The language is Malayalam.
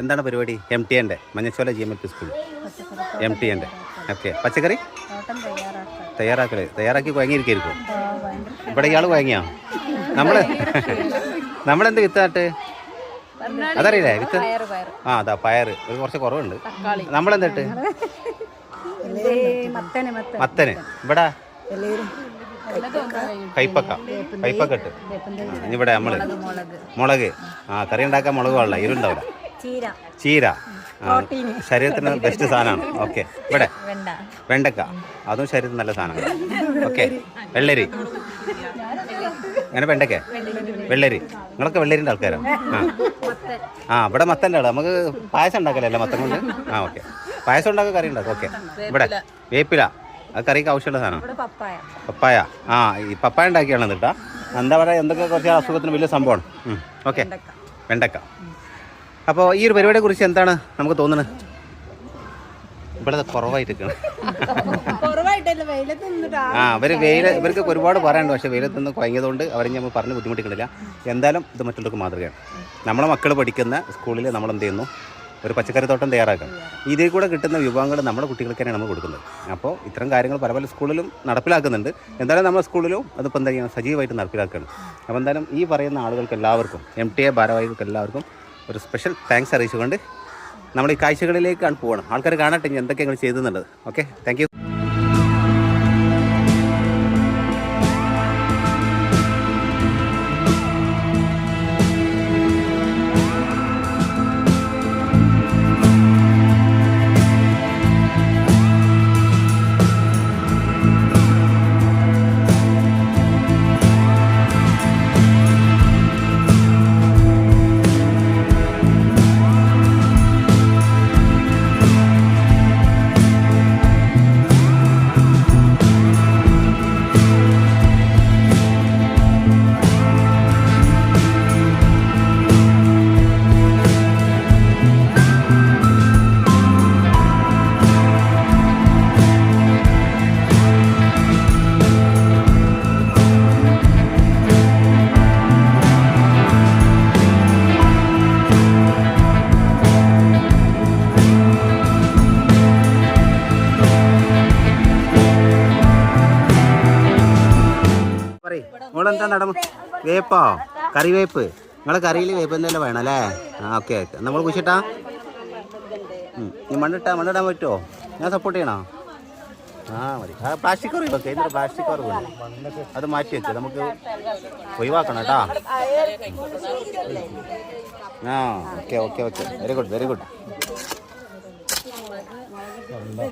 എന്താണ് പരിപാടി? എം ടി എന്റെ Manjachola G M L P school M T എന്റെ ഓക്കെ പച്ചക്കറി? തയ്യാറാക്കൽ. തയ്യാറാക്കി കുഴങ്ങിയിരിക്കും ഇവിടെ ഇയാൾ കുഴങ്ങിയോ? നമ്മൾ നമ്മളെന്ത് വിത്ത് നട്ട് അതറിയില്ലേ? വിത്ത്? ആ അതാ പയറ്. ഒരു കുറച്ച് കുറവുണ്ട്. നമ്മളെന്തിട്ട്? മത്തന്. ഇവിടെ? കൈപ്പക്ക. കൈപ്പക്ക ഇട്ട് ഇനി ഇവിടെ മുളക് മുളക്. ആ കറി ഉണ്ടാക്കാൻ മുളക് വെള്ളം ഇരുണ്ടാവില്ല ചീര. ശരീരത്തിന് ബെസ്റ്റ് സാധനമാണ് ഓക്കെ. ഇവിടെ. വെണ്ടക്ക. അതും ശരീരത്തിന് നല്ല സാധനമാണ് ഓക്കെ. വെള്ളരി. അങ്ങനെ വെണ്ടക്ക വെള്ളരി. നിങ്ങളൊക്കെ വെള്ളരിന്റെ ആൾക്കാരാണ് ആ. ആ ഇവിടെ മത്തന്റെ ആൾ. നമുക്ക് പായസം ഉണ്ടാക്കലല്ലേ മത്തം കൊണ്ട്? ആ ഓക്കെ. പായസം ഉണ്ടാക്കുക കറി ഉണ്ടാക്കും. ഓക്കെ. ഇവിടെ. വേപ്പില. അത് കറിക്ക് ആവശ്യമുള്ള സാധനം പപ്പായ. ആ ഈ പപ്പായ ഉണ്ടാക്കിയാണ് കേട്ടോ. എന്താ പറയുക എന്തൊക്കെ കുറച്ച് അസുഖത്തിന് വലിയ സംഭവമാണ്? ഓക്കെ. വെണ്ടക്ക. അപ്പോൾ ഈ ഒരു പരിപാടിയെ കുറിച്ച് എന്താണ് നമുക്ക് തോന്നുന്നത്? ഇവിടെ കുറവായിട്ട് നിൽക്കണം കുറവായിട്ടല്ല വെയിലത്ത് നിന്നിട്ട് ആ അവർ വെയിൽ ഇവർക്ക് ഒരുപാട് പറയാനുണ്ട്. പക്ഷെ വെയിലത്ത് നിന്ന് കുഴങ്ങിയതുകൊണ്ട് അവരെ നമ്മൾ പറഞ്ഞ് ബുദ്ധിമുട്ടിക്കണില്ല. എന്തായാലും ഇത് മറ്റുള്ളവർക്ക് മാതൃകയാണ്. നമ്മളെ മക്കൾ പഠിക്കുന്ന സ്കൂളിൽ നമ്മൾ എന്ത് ചെയ്യുന്നു? ഒരു പച്ചക്കറി തോട്ടം തയ്യാറാക്കണം. ഇതിൽ കൂടെ കിട്ടുന്ന വിഭവങ്ങൾ നമ്മുടെ കുട്ടികൾക്ക് തന്നെയാണ് നമ്മൾ കൊടുക്കുന്നത്. അപ്പോൾ ഇത്തരം കാര്യങ്ങൾ പല പല സ്കൂളിലും നടപ്പിലാക്കുന്നുണ്ട്. എന്തായാലും നമ്മുടെ സ്കൂളിലും അതിപ്പോൾ എന്താ ചെയ്യുക? സജീവമായിട്ട് നടപ്പിലാക്കുകയാണ്. അപ്പോൾ എന്തായാലും ഈ പറയുന്ന ആളുകൾക്ക് എല്ലാവർക്കും എം ടി എ ഭാരവാഹികൾക്ക് എല്ലാവർക്കും ഒരു സ്പെഷ്യൽ താങ്ക്സ് അറിയിച്ചുകൊണ്ട് നമ്മൾ ഈ കാഴ്ചകളിലേക്കാണ് പോകണം. ആൾക്കാർ കാണട്ടെ ഇനി എന്തൊക്കെ ഞങ്ങൾ ചെയ്തുന്നുള്ളത് ഓക്കെ താങ്ക് യു എന്താ നടന്നു വേപ്പോ? കറിവേപ്പ്. നിങ്ങളെ കറിയിൽ വേപ്പ് എന്തെല്ലാം വേണം അല്ലേ? ആ ഓക്കെ ഓക്കെ. നമ്മൾ കുശിട്ടാ മണ്ണിട്ടാ മണ്ണിടാൻ പറ്റുമോ ഞാൻ സപ്പോർട്ട് ചെയ്യണോ? ആ മതി. ആ പ്ലാസ്റ്റിക് കറി വെക്കാം. ഇതിന്റെ പ്ലാസ്റ്റിക് കറി അത് മാറ്റി വെക്കുക നമുക്ക് ഒഴിവാക്കണം കേട്ടോ. ആ okay okay okay. Very good very good